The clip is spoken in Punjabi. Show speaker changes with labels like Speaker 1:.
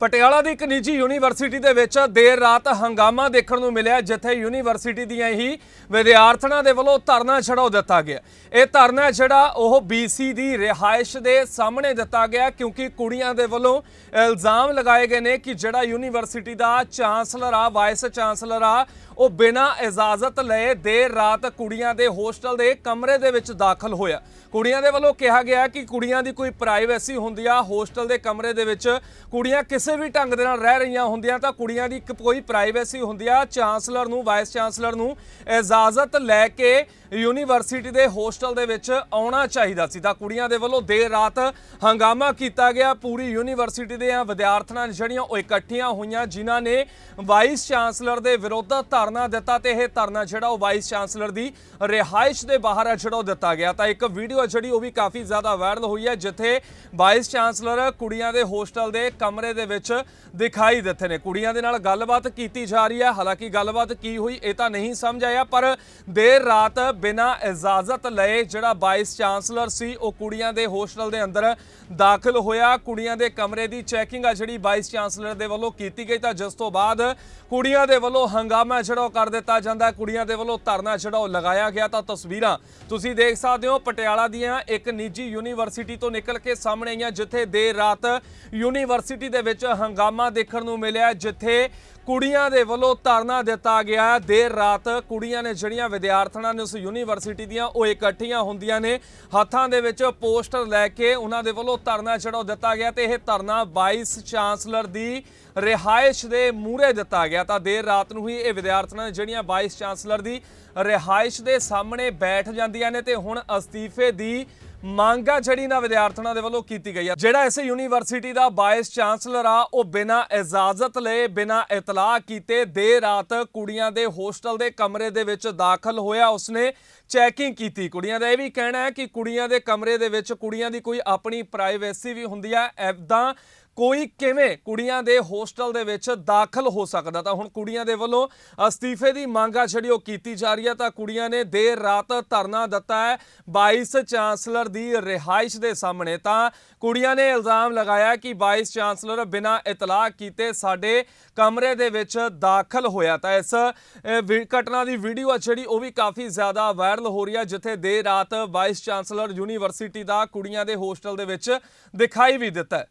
Speaker 1: ਪਟਿਆਲਾ ਦੀ ਇੱਕ ਨਿੱਜੀ ਯੂਨੀਵਰਸਿਟੀ ਦੇ ਵਿੱਚ ਦੇਰ ਰਾਤ ਹੰਗਾਮਾ ਦੇਖਣ ਨੂੰ ਮਿਲਿਆ, ਜਿੱਥੇ ਯੂਨੀਵਰਸਿਟੀ ਦੀਆਂ ਹੀ ਵਿਦਿਆਰਥਣਾਂ ਦੇ ਵੱਲੋਂ ਧਰਨਾ ਛਡਾਓ ਦਿੱਤਾ ਗਿਆ। ਇਹ ਧਰਨਾ ਜਿਹੜਾ ਉਹ BC ਦੀ ਰਿਹਾਇਸ਼ ਦੇ ਸਾਹਮਣੇ ਦਿੱਤਾ ਗਿਆ, ਕਿਉਂਕਿ ਕੁੜੀਆਂ ਦੇ ਵੱਲੋਂ ਇਲਜ਼ਾਮ ਲਗਾਏ ਗਏ ਨੇ ਕਿ ਜਿਹੜਾ ਯੂਨੀਵਰਸਿਟੀ ਦਾ ਚਾਂਸਲਰ ਆ, ਵਾਈਸ ਚਾਂਸਲਰ ਆ, ਉਹ ਬਿਨਾਂ ਇਜਾਜ਼ਤ ਲਏ ਦੇਰ ਰਾਤ ਕੁੜੀਆਂ ਦੇ ਹੋਸਟਲ ਦੇ ਕਮਰੇ ਦੇ ਵਿੱਚ ਦਾਖਲ ਹੋਇਆ। ਕੁੜੀਆਂ ਦੇ ਵੱਲੋਂ ਕਿਹਾ ਗਿਆ ਕਿ ਕੁੜੀਆਂ ਦੀ ਕੋਈ ਪ੍ਰਾਈਵੇਸੀ ਹੁੰਦੀ ਆ, ਹੋਸਟਲ ਦੇ ਕਮਰੇ ਦੇ ਵਿੱਚ ਕੁੜੀਆਂ ਕਿਸ ਕਿਸੇ ਵੀ ਢੰਗ ਦੇ ਨਾਲ ਰਹਿ ਰਹੀਆਂ ਹੁੰਦੀਆਂ ਤਾਂ ਕੁੜੀਆਂ ਦੀ ਇੱਕ ਕੋਈ ਪ੍ਰਾਈਵੇਸੀ ਹੁੰਦੀ ਆ। ਚਾਂਸਲਰ ਨੂੰ ਵਾਈਸ ਚਾਂਸਲਰ ਨੂੰ ਇਜਾਜ਼ਤ ਲੈ ਕੇ ਯੂਨੀਵਰਸਿਟੀ ਦੇ ਹੋਸਟਲ ਦੇ ਵਿੱਚ ਆਉਣਾ ਚਾਹੀਦਾ ਸੀ ਤਾਂ ਕੁੜੀਆਂ ਦੇ ਵੱਲੋਂ ਦੇਰ ਰਾਤ ਹੰਗਾਮਾ ਕੀਤਾ ਗਿਆ। ਪੂਰੀ ਯੂਨੀਵਰਸਿਟੀ ਦੇ ਆ ਵਿਦਿਆਰਥਣਾਂ ਜਿਹੜੀਆਂ ਉਹ ਇਕੱਠੀਆਂ ਹੋਈਆਂ, ਜਿਨ੍ਹਾਂ ਨੇ ਵਾਈਸ ਚਾਂਸਲਰ ਦੇ ਵਿਰੁੱਧ ਧਰਨਾ ਦਿੱਤਾ ਤੇ ਇਹ ਧਰਨਾ ਜਿਹੜਾ ਉਹ ਵਾਈਸ ਚਾਂਸਲਰ ਦੀ ਰਿਹਾਇਸ਼ ਦੇ ਬਾਹਰ ਆ ਜਿਹੜਾ ਉਹ ਦਿੱਤਾ ਗਿਆ। ਤਾਂ ਇੱਕ ਵੀਡੀਓ ਜਿਹੜੀ ਉਹ ਵੀ ਕਾਫੀ ਜ਼ਿਆਦਾ ਵਾਇਰਲ ਹੋਈ ਹੈ, ਜਿੱਥੇ ਵਾਈਸ ਚਾਂਸਲਰ ਕੁੜੀਆਂ ਦੇ ਹੋਸਟਲ ਦੇ ਕਮਰੇ ਦੇ ਵਿੱਚ ਦਿਖਾਈ ਦਿੱਤੇ ਨੇ। ਕੁੜੀਆਂ ਦੇ ਨਾਲ ਗੱਲਬਾਤ ਕੀਤੀ ਜਾ ਰਹੀ ਹੈ। ਹਾਲਾਂਕਿ ਗੱਲਬਾਤ ਕੀ ਹੋਈ ਇਹ ਤਾਂ ਨਹੀਂ ਸਮਝ ਆਇਆ, ਪਰ ਦੇਰ ਰਾਤ ਬਿਨਾਂ ਇਜਾਜ਼ਤ ਲਏ ਜਿਹੜਾ ਵਾਈਸ ਚਾਂਸਲਰ ਸੀ, ਉਹ ਕੁੜੀਆਂ ਦੇ ਹੋਸਟਲ ਦੇ ਅੰਦਰ ਦਾਖਲ ਹੋਇਆ। ਕੁੜੀਆਂ ਦੇ ਕਮਰੇ ਦੀ ਚੈਕਿੰਗ ਆ ਜਿਹੜੀ ਵਾਈਸ ਚਾਂਸਲਰ ਦੇ ਵੱਲੋਂ ਕੀਤੀ ਗਈ, ਤਾਂ ਜਿਸ ਤੋਂ ਬਾਅਦ ਕੁੜੀਆਂ ਦੇ ਵੱਲੋਂ ਹੰਗਾਮਾ ਜਿਹੜਾ ਉਹ ਕਰ ਦਿੱਤਾ ਜਾਂਦਾ ਕੁੜੀਆਂ ਦੇ ਵੱਲੋਂ ਧਰਨਾ ਜਿਹੜਾ ਉਹ ਲਗਾਇਆ ਗਿਆ, ਤਾਂ ਤਸਵੀਰਾਂ ਤੁਸੀਂ ਦੇਖ ਸਕਦੇ ਹੋ। ਪਟਿਆਲਾ ਦੀਆਂ ਇੱਕ ਨਿੱਜੀ ਯੂਨੀਵਰਸਿਟੀ ਤੋਂ ਨਿਕਲ ਕੇ ਸਾਹਮਣੇ ਆਈਆਂ, ਜਿੱਥੇ ਦੇਰ ਰਾਤ ਯੂਨੀਵਰਸਿਟੀ ਦੇ ਵਿੱਚ ਹੰਗਾਮਾ ਦੇਖਣ ਨੂੰ ਮਿਲਿਆ, ਜਿੱਥੇ ਕੁੜੀਆਂ ਦੇ ਵੱਲੋਂ ਧਰਨਾ ਦਿੱਤਾ ਗਿਆ ਦੇਰ ਰਾਤ ਕੁੜੀਆਂ ਨੇ ਜਿਹੜੀਆਂ ਵਿਦਿਆਰਥਣਾਂ ਨੇ ਉਸ ਯੂਨੀਵਰਸਿਟੀ ਦੀਆਂ, ਉਹ ਇਕੱਠੀਆਂ ਹੁੰਦੀਆਂ ਨੇ। ਹੱਥਾਂ ਦੇ ਵਿੱਚ ਪੋਸਟਰ ਲੈ ਕੇ ਉਹਨਾਂ ਦੇ ਵੱਲੋਂ ਧਰਨਾ ਜਿਹੜਾ ਉਹ ਦਿੱਤਾ ਗਿਆ ਤੇ ਇਹ ਧਰਨਾ ਵਾਈਸ ਚਾਂਸਲਰ ਦੀ ਰਿਹਾਇਸ਼ ਦੇ ਮੂਹਰੇ ਦਿੱਤਾ ਗਿਆ। ਤਾਂ ਦੇਰ ਰਾਤ ਨੂੰ ਹੀ ਇਹ ਵਿਦਿਆਰਥਣਾਂ ਨੇ ਜਿਹੜੀਆਂ ਵਾਈਸ ਚਾਂਸਲਰ ਦੀ ਰਿਹਾਇਸ਼ ਦੇ ਸਾਹਮਣੇ ਬੈਠ ਜਾਂਦੀਆਂ ਨੇ ਤੇ ਹੁਣ ਅਸਤੀਫੇ ਦੀ ਮੰਗ ਆ ਜਿਹੜੀ ਨਾ ਵਿਦਿਆਰਥਣਾਂ ਦੇ ਵੱਲੋਂ ਕੀਤੀ ਗਈ ਆ। ਜਿਹੜਾ ਇਸ ਯੂਨੀਵਰਸਿਟੀ ਦਾ ਵਾਈਸ ਚਾਂਸਲਰ ਆ, ਉਹ ਬਿਨਾਂ ਇਜਾਜ਼ਤ ਲਏ, ਬਿਨਾਂ ਇਤਲਾਹ ਕੀਤੇ ਦੇਰ ਰਾਤ ਕੁੜੀਆਂ ਦੇ ਹੋਸਟਲ ਦੇ ਕਮਰੇ ਦੇ ਵਿੱਚ ਦਾਖਲ ਹੋਇਆ। ਉਸਨੇ ਚੈਕਿੰਗ ਕੀਤੀ। ਕੁੜੀਆਂ ਦਾ ਇਹ ਵੀ ਕਹਿਣਾ ਹੈ ਕਿ ਕੁੜੀਆਂ ਦੇ ਕਮਰੇ ਦੇ ਵਿੱਚ ਕੁੜੀਆਂ ਦੀ ਕੋਈ ਆਪਣੀ ਪ੍ਰਾਈਵੇਸੀ ਵੀ ਹੁੰਦੀ ਹੈ ਐਦਾਂ ਕੋਈ ਕਿਵੇਂ ਕੁੜੀਆਂ ਦੇ ਹੋਸਟਲ ਦੇ ਵਿੱਚ ਦਾਖਲ ਹੋ ਸਕਦਾ? ਤਾਂ ਹੁਣ ਕੁੜੀਆਂ ਦੇ ਵੱਲੋਂ ਅਸਤੀਫੇ ਦੀ ਮੰਗ ਆ ਜਿਹੜੀ ਉਹ ਕੀਤੀ ਜਾ ਰਹੀ ਹੈ ਤਾਂ ਕੁੜੀਆਂ ਨੇ ਦੇਰ ਰਾਤ ਧਰਨਾ ਦਿੱਤਾ ਹੈ 22 ਚਾਂਸਲਰ ਦੀ ਰਿਹਾਇਸ਼ ਦੇ ਸਾਹਮਣੇ। ਤਾਂ ਕੁੜੀਆਂ ਨੇ ਇਲਜ਼ਾਮ ਲਗਾਇਆ ਕਿ 22 ਚਾਂਸਲਰ ਬਿਨਾਂ ਇਤਲਾਹ ਕੀਤੇ ਸਾਡੇ ਕਮਰੇ ਦੇ ਵਿੱਚ ਦਾਖਲ ਹੋਇਆ। ਤਾਂ ਇਸ ਅ, ਘਟਨਾ ਦੀ ਵੀਡੀਓ ਆ ਜਿਹੜੀ ਉਹ ਵੀ ਕਾਫੀ ਜ਼ਿਆਦਾ ਵਾਇਰਲ ਹੋ ਰਹੀ ਹੈ ਜਿੱਥੇ ਦੇਰ ਰਾਤ 22 ਚਾਂਸਲਰ ਯੂਨੀਵਰਸਿਟੀ ਦਾ ਕੁੜੀਆਂ ਦੇ ਹੋਸਟਲ ਦੇ ਵਿੱਚ ਦਿਖਾਈ ਵੀ ਦਿੱਤਾ